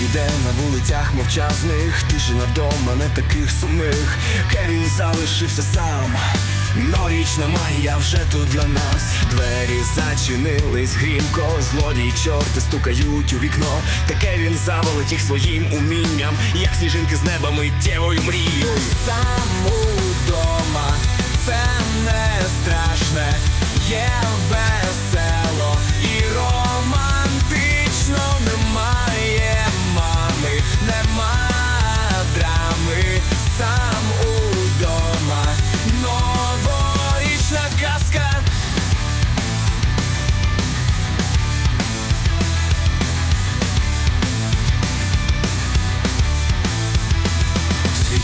іде на вулицях мовчазних, тишина вдома не таких сумних. Кевін залишився сам. Норічна магія вже тут для нас. Двері зачинились грімко, злодії чорти стукають у вікно. Та Кевін завалить їх своїм умінням, як сніжинки з неба миттєвою мрією. Сам удома, це не страшне, є весело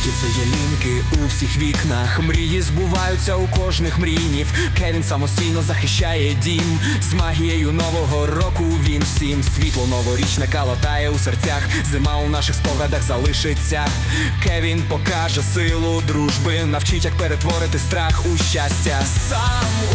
Світяться ялінки у всіх вікнах, мрії збуваються у кожних мрійнів. Кевін самостійно захищає дім з магією нового року. Він всім світло новорічне калатає у серцях. Зима у наших спогадах залишиться. Кевін покаже силу дружби, навчить, як перетворити страх у щастя. Сам